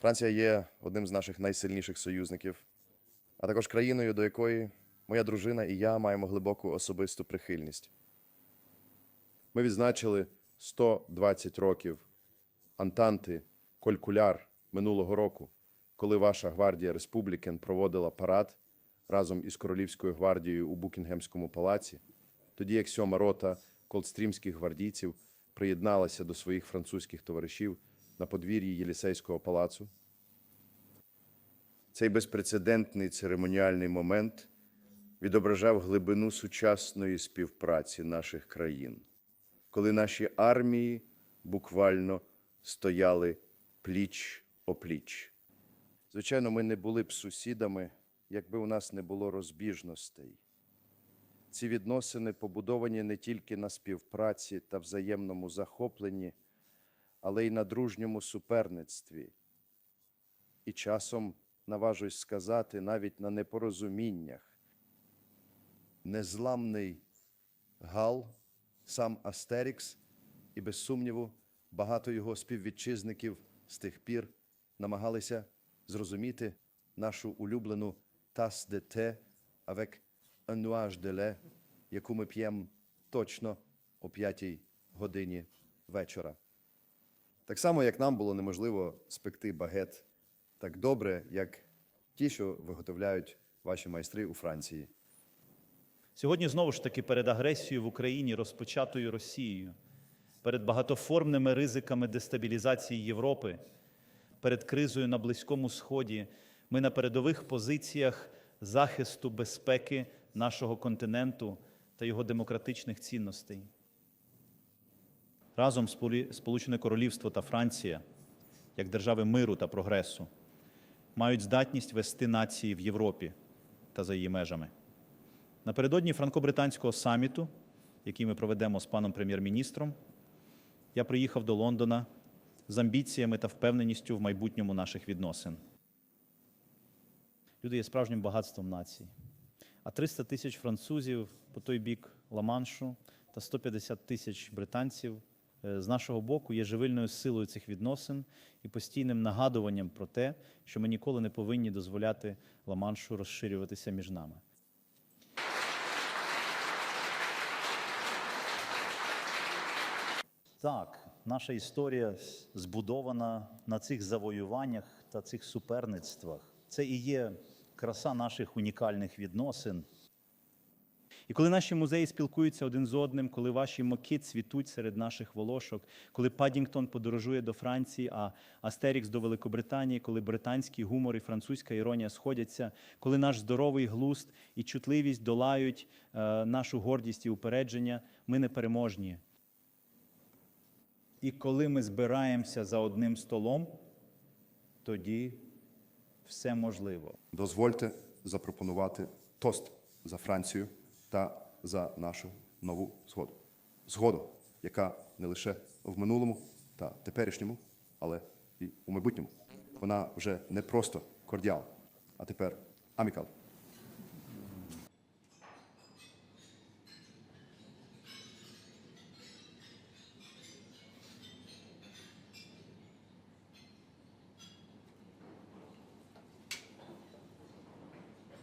Франція є одним з наших найсильніших союзників, а також країною, до якої моя дружина і я маємо глибоку особисту прихильність. Ми відзначили 120 років Антанти Колькуляр минулого року, коли ваша гвардія Республікен проводила парад разом із Королівською гвардією у Букінгемському палаці, тоді як сьома рота колдстрімських гвардійців приєдналася до своїх французьких товаришів на подвір'ї Єлісейського палацу. Цей безпрецедентний церемоніальний момент відображав глибину сучасної співпраці наших країн, коли наші армії буквально стояли пліч опліч. Звичайно, ми не були б сусідами, якби у нас не було розбіжностей. Ці відносини побудовані не тільки на співпраці та взаємному захопленні, але й на дружньому суперництві. І часом, наважусь сказати, навіть на непорозуміннях. Незламний Гал, сам Астерікс, і, без сумніву, багато його співвітчизників з тих пір намагалися зрозуміти нашу улюблену тас де те avec un nuage de яку ми п'ємо точно о п'ятій годині вечора. Так само, як нам було неможливо спекти багет так добре, як ті, що виготовляють ваші майстри у Франції. Сьогодні знову ж таки перед агресією в Україні, розпочатою Росією, перед багатоформними ризиками дестабілізації Європи, перед кризою на Близькому Сході, ми на передових позиціях захисту безпеки нашого континенту та його демократичних цінностей. Разом Сполучене Королівство та Франція, як держави миру та прогресу, мають здатність вести нації в Європі та за її межами. Напередодні франко-британського саміту, який ми проведемо з паном прем'єр-міністром, я приїхав до Лондона з амбіціями та впевненістю в майбутньому наших відносин. Люди є справжнім багатством нації. А 300 тисяч французів по той бік Ла-Маншу та 150 тисяч британців з нашого боку є живильною силою цих відносин і постійним нагадуванням про те, що ми ніколи не повинні дозволяти Ла-Маншу розширюватися між нами. Так, наша історія збудована на цих завоюваннях та цих суперництвах. Це і є краса наших унікальних відносин. І коли наші музеї спілкуються один з одним, коли ваші моки цвітуть серед наших волошок, коли Падінгтон подорожує до Франції, а Астерікс до Великобританії, коли британський гумор і французька іронія сходяться, коли наш здоровий глузд і чутливість долають е, нашу гордість і упередження, ми непереможні. І коли ми збираємося за одним столом, тоді все можливо. Дозвольте запропонувати тост за Францію та за нашу нову згоду. Згоду, яка не лише в минулому та теперішньому, але і у майбутньому. Вона вже не просто кордіал, а тепер амікал.